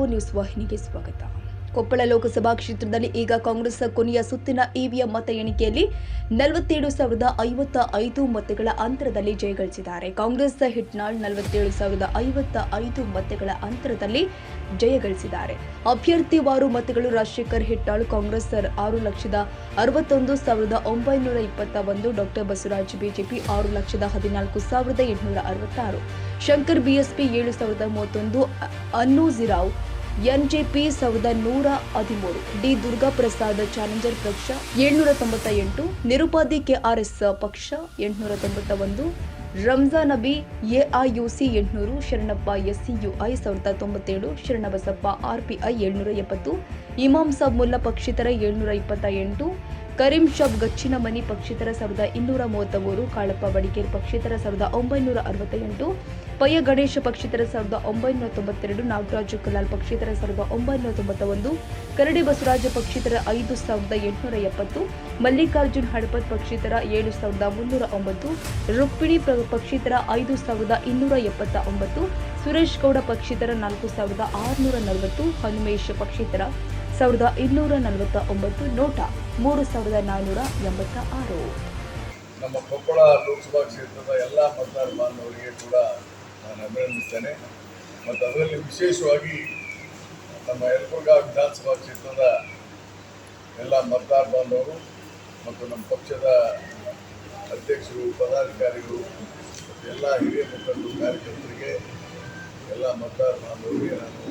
Four news ವಾಹಿನಿಗೆ ಸ್ವಾಗತ. ಕೊಪ್ಪಳ ಲೋಕಸಭಾ ಕ್ಷೇತ್ರದಲ್ಲಿ ಈಗ ಕಾಂಗ್ರೆಸ್ ಕೊನೆಯ ಸುತ್ತಿನ ಇವಿಎಂ ಮತ ಎಣಿಕೆಯಲ್ಲಿ ನಲವತ್ತೇಳು ಸಾವಿರದ ಐವತ್ತ ಐದು ಮತಗಳ ಅಂತರದಲ್ಲಿ ಜಯಗಳಿಸಿದ್ದಾರೆ ಕಾಂಗ್ರೆಸ್ ಹಿಟ್ನಾಳ್ ನಲವತ್ತೇಳು ಸಾವಿರದ ಐವತ್ತ ಐದು ಮತಗಳ ಅಂತರದಲ್ಲಿ ಜಯಗಳಿಸಿದ್ದಾರೆ ಅಭ್ಯರ್ಥಿವಾರು ಮತಗಳು ರಾಜಶೇಖರ್ ಹಿಟ್ನಾಳ್ ಕಾಂಗ್ರೆಸ್ ಆರು ಲಕ್ಷದ ಅರವತ್ತೊಂದು ಸಾವಿರದ ಒಂಬೈನೂರ ಇಪ್ಪತ್ತ ಒಂದು, ಡಾಕ್ಟರ್ ಬಸವರಾಜ್ ಬಿಜೆಪಿ ಆರು ಲಕ್ಷದ ಹದಿನಾಲ್ಕು ಸಾವಿರದ ಎಂಟುನೂರ ಅರವತ್ತಾರು, ಶಂಕರ್ ಬಿಎಸ್ಪಿ ಏಳು ಸಾವಿರದ ಮೂವತ್ತೊಂದು ಅನ್ನೂಜಿರಾವ್ ಅನ್ನು ಜಿರಾವ್ ಎನ್ಜೆಪಿ ಸಾವಿರದ ನೂರ ಹದಿಮೂರು ಡಿ ದುರ್ಗಾ ಪ್ರಸಾದ್ ಚಾಲೆಂಜರ್ ಪಕ್ಷ ಏಳ್ನೂರ ತೊಂಬತ್ತ ಎಂಟು ನಿರುಪಾಧಿ ಕೆಆರ್ಎಸ್ ಪಕ್ಷ ಎಂಟುನೂರ ತೊಂಬತ್ತ ಒಂದು ರಂಜಾನ್ ನಬಿ ಎಐಯುಸಿ ಎಂಟುನೂರು, ಶರಣಪ್ಪ ಎಸ್ಸಿಯುಐ ಸಾವಿರದ ತೊಂಬತ್ತೇಳು, ಶರಣಬಸಪ್ಪ ಆರ್ಪಿಐ ಏಳ್ನೂರ ಎಪ್ಪತ್ತು, ಇಮಾಮ್ ಸಾಬ್ ಮುಲ್ಲಾ ಪಕ್ಷಿತರ ಏಳ್ನೂರ ಇಪ್ಪತ್ತ ಎಂಟು ಕರೀಂ ಶಬ್ ಗಚ್ಚಿನ ಮನಿ ಪಕ್ಷಿತರ ಸಾವಿರದ ಇನ್ನೂರ ಮೂವತ್ತ ಮೂರು ಕಾಳಪ್ಪ ಬಡಿಕೇರ್ ಪಕ್ಷಿತರ ಸಾವಿರದ ಒಂಬೈನೂರ ಅರವತ್ತ ಎಂಟು ಪಯ್ಯ ಗಣೇಶ ಪಕ್ಷಿತರ ಸಾವಿರದ ಒಂಬೈನೂರ ತೊಂಬತ್ತೆರಡು, ನಾಗರಾಜು ಕಲಾಲ್ ಪಕ್ಷಿತರ ಸಾವಿರದ ಒಂಬೈನೂರ ತೊಂಬತ್ತ ಒಂದು ಕರಡಿ ಬಸವರಾಜ ಪಕ್ಷಿತರ ಐದು ಸಾವಿರದ ಎಂಟುನೂರ ಎಪ್ಪತ್ತು, ಮಲ್ಲಿಕಾರ್ಜುನ್ ಹಡಪತ್ ಪಕ್ಷಿತರ ಏಳು ಸಾವಿರದ ಮುನ್ನೂರ ಒಂಬತ್ತು, ರುಕ್ಮಿಣಿ ಪಕ್ಷಿತರ ಐದು ಸಾವಿರದ ಇನ್ನೂರ ಎಪ್ಪತ್ತ ಒಂಬತ್ತು, ಸುರೇಶ್ ಗೌಡ ಪಕ್ಷಿತರ ನಾಲ್ಕು ಸಾವಿರದ ಆರುನೂರ ನಲವತ್ತು, ಹನುಮೇಶ್ ಪಕ್ಷಿತರ ಸಾವಿರದ ಇನ್ನೂರ ನಲವತ್ತ ಒಂಬತ್ತು ನೋಟ. ಮೂರು ಸಾವಿರದ ನಾನ್ನೂರ ಎಂಬತ್ತ ಆರು. ನಮ್ಮ ಕೊಪ್ಪಳ ಲೋಕಸಭಾ ಕ್ಷೇತ್ರದ ಎಲ್ಲ ಮತದಾರ ಬಾಂಧವರಿಗೆ ಕೂಡ ನಾನು ಅಭಿನಂದಿಸ್ತೇನೆ. ಮತ್ತು ಅದರಲ್ಲಿ ವಿಶೇಷವಾಗಿ ನಮ್ಮ ಯಲಬುರ್ಗಾ ವಿಧಾನಸಭಾ ಕ್ಷೇತ್ರದ ಎಲ್ಲ ಮತದಾರ ಬಾಂಧವರು ಮತ್ತು ನಮ್ಮ ಪಕ್ಷದ ಅಧ್ಯಕ್ಷರು, ಪದಾಧಿಕಾರಿಗಳು ಎಲ್ಲ ಹಿರಿಯ ಮುಖಂಡರು, ಕಾರ್ಯಕರ್ತರಿಗೆ ಎಲ್ಲ ಮತದಾರ ಬಾಂಧವರಿಗೆ ನಾನು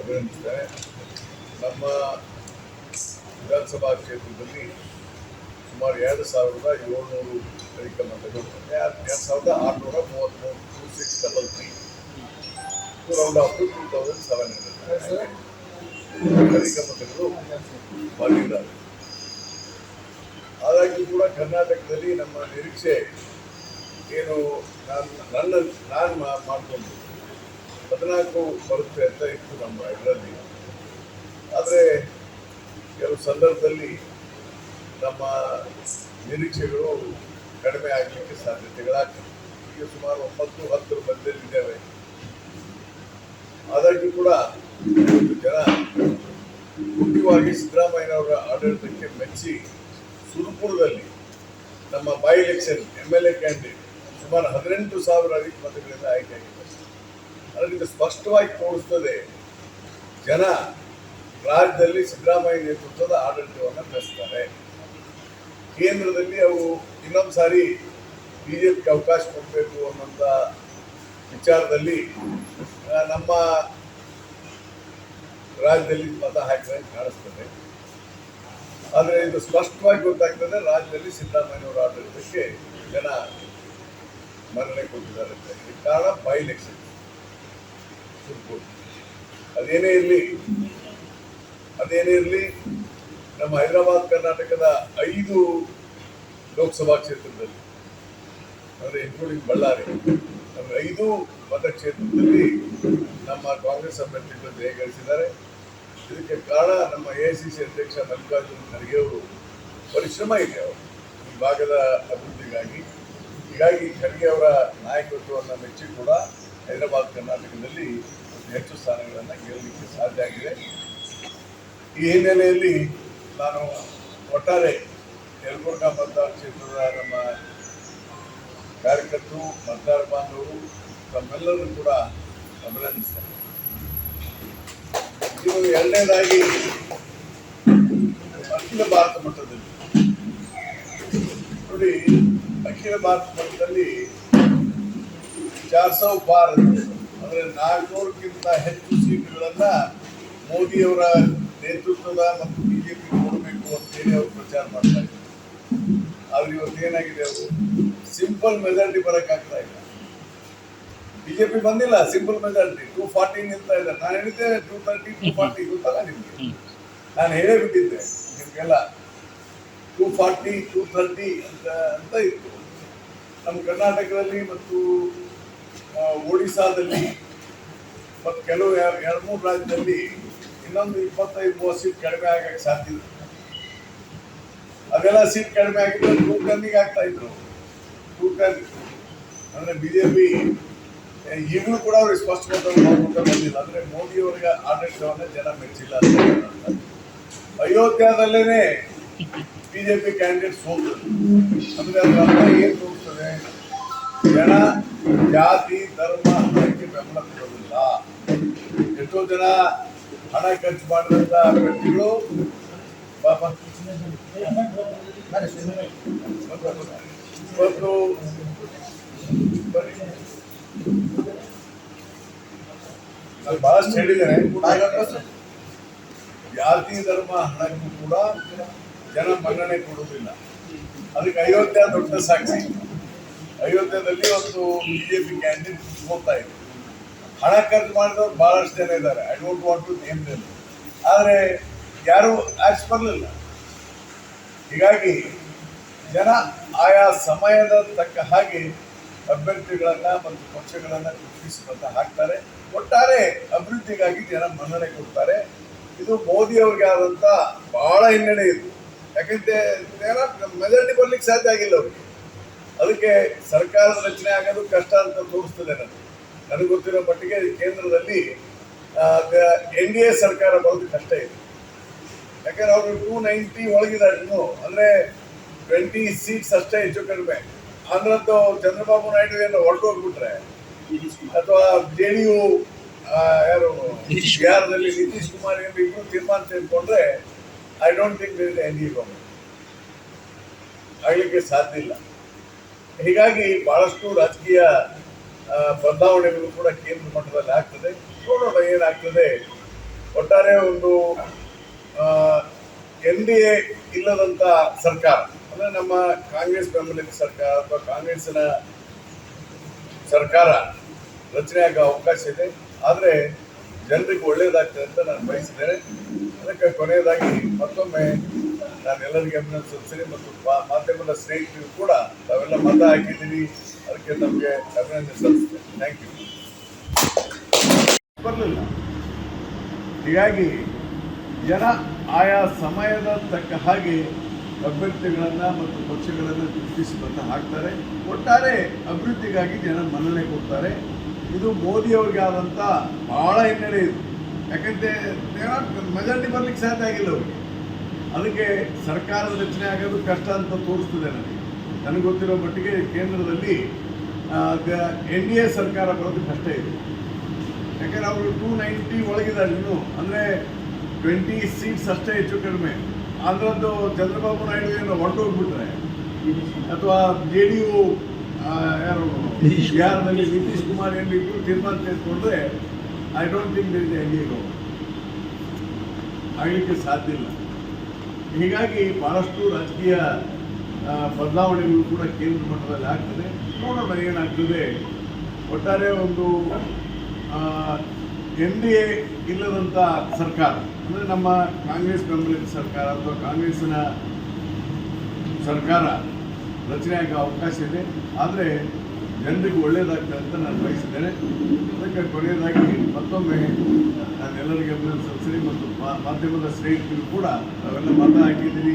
ಅಭಿನಂದಿಸ್ತೇನೆ. ನಮ್ಮ ವಿಧಾನಸಭಾ ಕ್ಷೇತ್ರದಲ್ಲಿ ಸುಮಾರು ಎರಡು ಸಾವಿರದ ಏಳ್ನೂರು ಅಧಿಕ ಮತಗಳು. ಎರಡು ಸಾವಿರದ ಆರುನೂರ ಮೂವತ್ತ್ಮೂರು two six double three to round off to two thousand seven hundred ಅಧಿಕ ಮತಗಳು ಬಂದಿದ್ದಾರೆ ಆದಾಗ್ಯೂ ಕೂಡ ಕರ್ನಾಟಕದಲ್ಲಿ ನಮ್ಮ ನಿರೀಕ್ಷೆ ಏನು ನಾನು ನನ್ನ ನಾನು ಮಾಡಿಕೊಂಡು ಹದಿನಾಲ್ಕು ಬರುತ್ತೆ ಅಂತ ಇತ್ತು ನಮ್ಮ ಇದರಲ್ಲಿ. ಆದರೆ ಕೆಲವು ಸಂದರ್ಭದಲ್ಲಿ ನಮ್ಮ ನಿರೀಕ್ಷೆಗಳು ಕಡಿಮೆ ಆಗಲಿಕ್ಕೆ ಸಾಧ್ಯತೆಗಳಾಗ್ತವೆ ಈಗ ಸುಮಾರು ಒಂಬತ್ತು ಹತ್ತರ ಮಧ್ಯದಲ್ಲಿದ್ದೇವೆ ಆದಾಗ್ಯೂ ಕೂಡ ಜನ ಮುಖ್ಯವಾಗಿ ಸಿದ್ದರಾಮಯ್ಯನವರ ಆಡಳಿತಕ್ಕೆ ಮೆಚ್ಚಿ ಸುರಪುರದಲ್ಲಿ ನಮ್ಮ by election M L A candidate ಸುಮಾರು ಹದಿನೆಂಟು ಸಾವಿರ ಮತಗಳಿಂದ ಆಯ್ಕೆಯಾಗಿದೆ ಅದರಿಂದ ಸ್ಪಷ್ಟವಾಗಿ ತೋರಿಸ್ತದೆ ಜನ ರಾಜ್ಯದಲ್ಲಿ ಸಿದ್ದರಾಮಯ್ಯ ನೇತೃತ್ವದ ಆಡಳಿತವನ್ನು ನಡೆಸ್ತಾರೆ ಕೇಂದ್ರದಲ್ಲಿ ಅವು ಇನ್ನೊಂದು ಸಾರಿ ಬಿಜೆಪಿಗೆ ಅವಕಾಶ ಕೊಡಬೇಕು ಅನ್ನೋಂಥ ವಿಚಾರದಲ್ಲಿ ನಮ್ಮ ರಾಜ್ಯದಲ್ಲಿ ಮತ ಹಾಕಿದಂಗೆ ಕಾಣಿಸ್ತದೆ. ಆದರೆ ಇದು ಸ್ಪಷ್ಟವಾಗಿ ಗೊತ್ತಾಗ್ತದೆ, ರಾಜ್ಯದಲ್ಲಿ ಸಿದ್ದರಾಮಯ್ಯನವರ ಆಡಳಿತಕ್ಕೆ ಜನ ಮರಣೆ ಕೊಟ್ಟಿದ್ದಾರೆ ಅಂತ ಕಾರಣ ಬೈ ಎಲೆಕ್ಷನ್ ಅದೇನೇ ಇರಲಿ ಅದೇನೇ ಇರಲಿ, ನಮ್ಮ ಹೈದರಾಬಾದ್ ಕರ್ನಾಟಕದ ಐದು ಲೋಕಸಭಾ ಕ್ಷೇತ್ರದಲ್ಲಿ, ಅಂದರೆ ಇನ್ಕ್ಲೂಡಿಂಗ್ ಬಳ್ಳಾರಿ ನಮ್ಮ ಐದು ಮತಕ್ಷೇತ್ರದಲ್ಲಿ ನಮ್ಮ ಕಾಂಗ್ರೆಸ್ ಅಭ್ಯರ್ಥಿಗಳು ಜಯಗಳಿಸಿದ್ದಾರೆ ಇದಕ್ಕೆ ಕಾರಣ ನಮ್ಮ ಎ ಸಿ ಸಿ ಅಧ್ಯಕ್ಷ ಮಲ್ಲಿಕಾರ್ಜುನ ಖರ್ಗೆ ಪರಿಶ್ರಮ ಇದೆ ಅವರು. ಈ ಭಾಗದ ಅಭಿವೃದ್ಧಿಗಾಗಿ. ಹೀಗಾಗಿ ಖರ್ಗೆ ಅವರ ನಾಯಕತ್ವವನ್ನು ಮೆಚ್ಚಿ ಕೂಡ ಹೈದರಾಬಾದ್ ಕರ್ನಾಟಕದಲ್ಲಿ ಹೆಚ್ಚು ಸ್ಥಾನಗಳನ್ನು ಗೆಲ್ಲಲಿಕ್ಕೆ ಸಾಧ್ಯ ಆಗಿದೆ. ಈ ಹಿನ್ನೆಲೆಯಲ್ಲಿ ನಾನು ಒಟ್ಟಾರೆ ಯಲಬುರ್ಗ ಮತದಾರ ಕ್ಷೇತ್ರದ ನಮ್ಮ ಕಾರ್ಯಕರ್ತರು ಮತದಾರ ಬಾಂಧವರು ತಮ್ಮೆಲ್ಲರೂ ಕೂಡ ಅಭಿನಂದಿಸ್ತಾರೆ ಇದು ಎರಡನೇದಾಗಿ ಅಖಿಲ ಭಾರತ ಮಟ್ಟದಲ್ಲಿ. ನೋಡಿ, ಅಖಿಲ ಭಾರತ ಮಟ್ಟದಲ್ಲಿ ಚಾರ್ ಸೌ ಭಾರತ ಅಂದರೆ ನಾಲ್ಕುನೂರಕ್ಕಿಂತ ಹೆಚ್ಚು ಸೀಟುಗಳನ್ನು ಮೋದಿಯವರ ನೇತೃತ್ವದ ಮತ್ತು ಬಿಜೆಪಿ ಅಂತ ಅಂತೇಳಿ ಅವರು ಪ್ರಚಾರ ಮಾಡ್ತಾ ಇದ್ದಾರೆ. ಆದ್ರೆ ಇವತ್ತು ಏನಾಗಿದೆ ಅವರು? ಸಿಂಪಲ್ ಮೆಜಾರಿಟಿ ಬರೋಕ್ಕಾಗ್ತಾ ಇಲ್ಲ. ಬಿಜೆಪಿ ಬಂದಿಲ್ಲ ಸಿಂಪಲ್ ಮೆಜಾರಿಟಿ ಟೂ ಫಾರ್ಟಿ ನಿಲ್ತಾ ಇದ್ದಾರೆ. ನಾನು ಹೇಳಿದ್ದೆ ಟೂ ತರ್ಟಿ ಟೂ ಫಾರ್ಟಿ ಗೊತ್ತಲ್ಲ ನಿಮಗೆ ನಾನು ಹೇಳೇ ಬಿಟ್ಟಿದ್ದೆ ನಿಮಗೆಲ್ಲ ಟೂ ಫಾರ್ಟಿ ಟೂ ತರ್ಟಿ ಅಂತ ಅಂತ ಇತ್ತು. ನಮ್ಮ ಕರ್ನಾಟಕದಲ್ಲಿ ಮತ್ತು ಒಡಿಶಾದಲ್ಲಿ ಒಡಿಸ್ಸಾದಲ್ಲಿ ಮತ್ತು ಕೆಲವು ಎರ- ಎರಡು ಮೂರು ರಾಜ್ಯದಲ್ಲಿ ಇನ್ನೊಂದು ಇಪ್ಪತ್ತೈದು ಮೂವತ್ತು ಸೀಟ್ ಕಡಿಮೆ ಆಗಕ್ಕೆ ಸಾಧ್ಯ ಇಲ್ಲ. ಅದೆಲ್ಲ ಸೀಟ್ ಕಡಿಮೆ ಆಗಿದ್ರೆ ಟೂ ಆಗ್ತಾ ಇದ್ರು. ಟೂ ಟನ್ ಅಂದರೆ ಬಿ ಜೆ ಪಿ ಈಗಲೂ ಕೂಡ ಅವ್ರಿಗೆ ಸ್ಪಷ್ಟವಾದ ನೋಡ್ಕೊಂಡು ಬಂದಿಲ್ಲ ಅಂದ್ರೆ ಮೋದಿ ಅವರಿಗೆ ಆಡಳಿತವನ್ನ ಜನ ಮೆಚ್ಚಿಲ್ಲ ಅಯೋಧ್ಯದಲ್ಲೇನೆ ಬಿ ಜೆ ಪಿ ಕ್ಯಾಂಡಿಡೇಟ್ ಹೋಗ್ತದೆ ಅಂದ್ರೆ ಅದ್ರ ಅರ್ಥ ಏನ್ ತೋರಿಸ್ತದೆ? ಜನ, ಜಾತಿ, ಧರ್ಮ ಬೆಂಬಲ ಕೊಡೋದಿಲ್ಲ. ಎಷ್ಟೋ ಜನ ಹಣ ಖರ್ಚು ಮಾಡಿದಂತ ವ್ಯಕ್ತಿಗಳು ಪಾಪ ಬಹಳಷ್ಟು ಹೇಳಿದ್ದೇನೆ. ಜಾತಿ, ಧರ್ಮ, ಹಣಕ್ಕೂ ಕೂಡ ಜನ ಮನ್ನಣೆ ಕೊಡುವುದಿಲ್ಲ. ಅದಕ್ಕೆ ಅಯೋಧ್ಯ ದೊಡ್ಡ ಸಾಕ್ಷಿ. ಅಯೋಧ್ಯದಲ್ಲಿ ಒಂದು ಬಿಜೆಪಿ ಕ್ಯಾಂಡಿಡೇಟ್ ಹೋಗ್ತಾ ಇದೆ ಹಣ ಖರ್ಚು ಮಾಡಿದವ್ರು ಬಹಳಷ್ಟು ಜನ ಇದ್ದಾರೆ. I don't want to name them ಆದರೆ ಯಾರು ಆಚೆ ಬರಲಿಲ್ಲ. ಹೀಗಾಗಿ ಜನ ಆಯಾ ಸಮಯದ ತಕ್ಕ ಹಾಗೆ ಅಭ್ಯರ್ಥಿಗಳನ್ನು ಮತ್ತು ಪಕ್ಷಗಳನ್ನ ಗುರುತಿಸುವಂತ ಹಾಕ್ತಾರೆ. ಒಟ್ಟಾರೆ ಅಭಿವೃದ್ಧಿಗಾಗಿ ಜನ ಮನ್ನಣೆ ಕೊಡ್ತಾರೆ. ಇದು ಮೋದಿ ಅವ್ರಿಗೆ ಆದಂತ ಬಹಳ ಹಿನ್ನಡೆ ಇದು. ಯಾಕಂದ್ರೆ ಮೆಜಾರಿಟಿ ಬರ್ಲಿಕ್ಕೆ ಸಾಧ್ಯ ಆಗಿಲ್ಲ ಅವ್ರಿಗೆ. ಅದಕ್ಕೆ ಸರ್ಕಾರದ ರಚನೆ ಆಗೋದು ಕಷ್ಟ ಅಂತ ತೋರಿಸ್ತದೆ ನನಗೆ ನನಗೆ ಗೊತ್ತಿರೋ ಮಟ್ಟಿಗೆ ಕೇಂದ್ರದಲ್ಲಿ ಎನ್ ಡಿ ಎ ಸರ್ಕಾರ ಬರೋದು ಕಷ್ಟ ಇದೆ. ಯಾಕಂದ್ರೆ ಅವರು ಟೂ ನೈಂಟಿ ಒಳಗಿದ್ದಾರೆ ಇನ್ನು. ಅಂದ್ರೆ ಟ್ವೆಂಟಿ ಸೀಟ್ಸ್ ಅಷ್ಟೇ ಹೆಚ್ಚು ಕಡಿಮೆ. ಅಂದ್ರದ್ದು ಚಂದ್ರಬಾಬು ನಾಯ್ಡು ಏನು ಹೊರಟೋಗ್ಬಿಟ್ರೆ ಅಥವಾ ಜೆ ಡಿ ಯು ಯಾರು ಬಿಹಾರದಲ್ಲಿ ನಿತೀಶ್ ಕುಮಾರ್ ಏನು ಇಬ್ಬರು ತೀರ್ಮಾನ ತೆಗೆದುಕೊಂಡ್ರೆ I don't think N D government ಆಗ್ಲಿಕ್ಕೆ ಸಾಧ್ಯ ಇಲ್ಲ. ಹೀಗಾಗಿ ಬಹಳಷ್ಟು ರಾಜಕೀಯ ಬದಲಾವಣೆಗಳು ಕೂಡ ಕೇಂದ್ರ ಮಟ್ಟದಲ್ಲಿ ಆಗ್ತದೆ. ನೋಡೋಣ ಏನಾಗ್ತದೆ. ಒಟ್ಟಾರೆ ಒಂದು ಎನ್ ಡಿ ಎ ಇಲ್ಲದಂತ ಸರ್ಕಾರ, ಅಂದ್ರೆ ನಮ್ಮ ಕಾಂಗ್ರೆಸ್ ಬೆಂಬಲಿತ ಸರ್ಕಾರ ಅಥವಾ ಕಾಂಗ್ರೆಸ್ಸಿನ ಸರ್ಕಾರ ರಚನೆ ಆಗೋ ಅವಕಾಶ ಇದೆ. ಆದರೆ ಜನರಿಗೆ ಒಳ್ಳೆಯದಾಗ್ತದೆ ಅಂತ ನಾನು ಬಯಸಿದ್ದೇನೆ. ಅದಕ್ಕೆ ಕೊನೆಯದಾಗಿ ಮತ್ತೊಮ್ಮೆ ನಾನು ಎಲ್ಲರಿಗೆ ಅಭಿನಂದನೆ ಸಲ್ಲಿಸ್ತೀನಿ ಮತ್ತು ಮಾಧ್ಯಮದ ಸ್ನೇಹಿತರು ಕೂಡ ತಾವೆಲ್ಲ ಮತ ಹಾಕಿದ್ದೀರಿ ಅದಕ್ಕೆ ನಮಗೆ ಅಭಿನಂದನೆ ಥ್ಯಾಂಕ್ ಯು ಬರಲಿಲ್ಲ. ಹೀಗಾಗಿ ಜನ ಆಯಾ ಸಮಯದ ತಕ್ಕ ಹಾಗೆ ಅಭ್ಯರ್ಥಿಗಳನ್ನ ಮತ್ತು ಪಕ್ಷಗಳನ್ನು ಗುರುತಿಸುವಂತ ಹಾಕ್ತಾರೆ. ಒಟ್ಟಾರೆ ಅಭಿವೃದ್ಧಿಗಾಗಿ ಜನ ಮನ್ನಣೆ ಕೊಡ್ತಾರೆ. ಇದು ಮೋದಿ ಅವ್ರಿಗೆ ಆದಂತ ಬಹಳ ಹಿನ್ನಡೆ ಇದು. ಯಾಕಂದರೆ ಮೆಜಾರಿಟಿ ಬರ್ಲಿಕ್ಕೆ ಸಾಧ್ಯ ಆಗಿಲ್ಲ ಅವ್ರಿಗೆ. ಅದಕ್ಕೆ ಸರ್ಕಾರದ ರಚನೆ ಆಗೋದು ಕಷ್ಟ ಅಂತ ತೋರಿಸ್ತದೆ ನನಗೆ ನನಗೆ ಗೊತ್ತಿರೋ ಮಟ್ಟಿಗೆ ಕೇಂದ್ರದಲ್ಲಿ ಎನ್ ಡಿ ಎ ಸರ್ಕಾರ ಬರೋದು ಕಷ್ಟ ಇದೆ. ಯಾಕಂದ್ರೆ ಅವರು ಟೂ ನೈಂಟಿ ಒಳಗಿದ್ದಾರೆ ಇನ್ನು. ಅಂದರೆ ಟ್ವೆಂಟಿ ಸೀಟ್ಸ್ ಅಷ್ಟೇ ಹೆಚ್ಚು ಕಡಿಮೆ. ಅದರದ್ದು ಚಂದ್ರಬಾಬು ನಾಯ್ಡು ಏನು ಹೊರಟೋಗ್ಬಿಟ್ರೆ ಅಥವಾ ಜೆ ಡಿ ಯು ಯಾರು ಬಿಹಾರದಲ್ಲಿ ನಿತೀಶ್ ಕುಮಾರ್ ಏನು ಇಬ್ಬರು ತೀರ್ಮಾನ ತೆಗೆದುಕೊಂಡ್ರೆ ಐ ಡೋಂಟ್ ಥಿಂಕ್ ದಿನ ಎನ್ ಡಿ ಆಗಲಿಕ್ಕೆ ಸಾಧ್ಯ ಇಲ್ಲ. ಹೀಗಾಗಿ ಭಾಳಷ್ಟು ರಾಜಕೀಯ ಬದಲಾವಣೆಗಳು ಕೂಡ ಕೇಂದ್ರ ಮಟ್ಟದಲ್ಲಿ ಆಗ್ತದೆ. ನೋಡೋಣ ಏನಾಗ್ತದೆ. ಒಟ್ಟಾರೆ ಒಂದು ಎನ್ ಡಿ ಎ ಇಲ್ಲದಂಥ ಸರ್ಕಾರ, ಅಂದರೆ ನಮ್ಮ ಕಾಂಗ್ರೆಸ್ ಬೆಂಬಲಿತ ಸರ್ಕಾರ ಅಥವಾ ಕಾಂಗ್ರೆಸ್ಸಿನ ಸರ್ಕಾರ ರಚನೆ ಆಗೋ ಅವಕಾಶ ಇದೆ. ಆದರೆ ಜನರಿಗೆ ಒಳ್ಳೆಯದಾಗ್ತದೆ ಅಂತ ನಾನು ಬಯಸಿದ್ದೇನೆ. ಅದಕ್ಕೆ ಕೊನೆಯದಾಗಿ ಮತ್ತೊಮ್ಮೆ ನಾನು ಎಲ್ಲರಿಗೆ ಸಲ್ಲಿಸ್ತೀನಿ ಮತ್ತು ಮಾಧ್ಯಮದ ಸ್ನೇಹಿತರು ಕೂಡ ನಾವೆಲ್ಲ ಮತ ಹಾಕಿದ್ದೀರಿ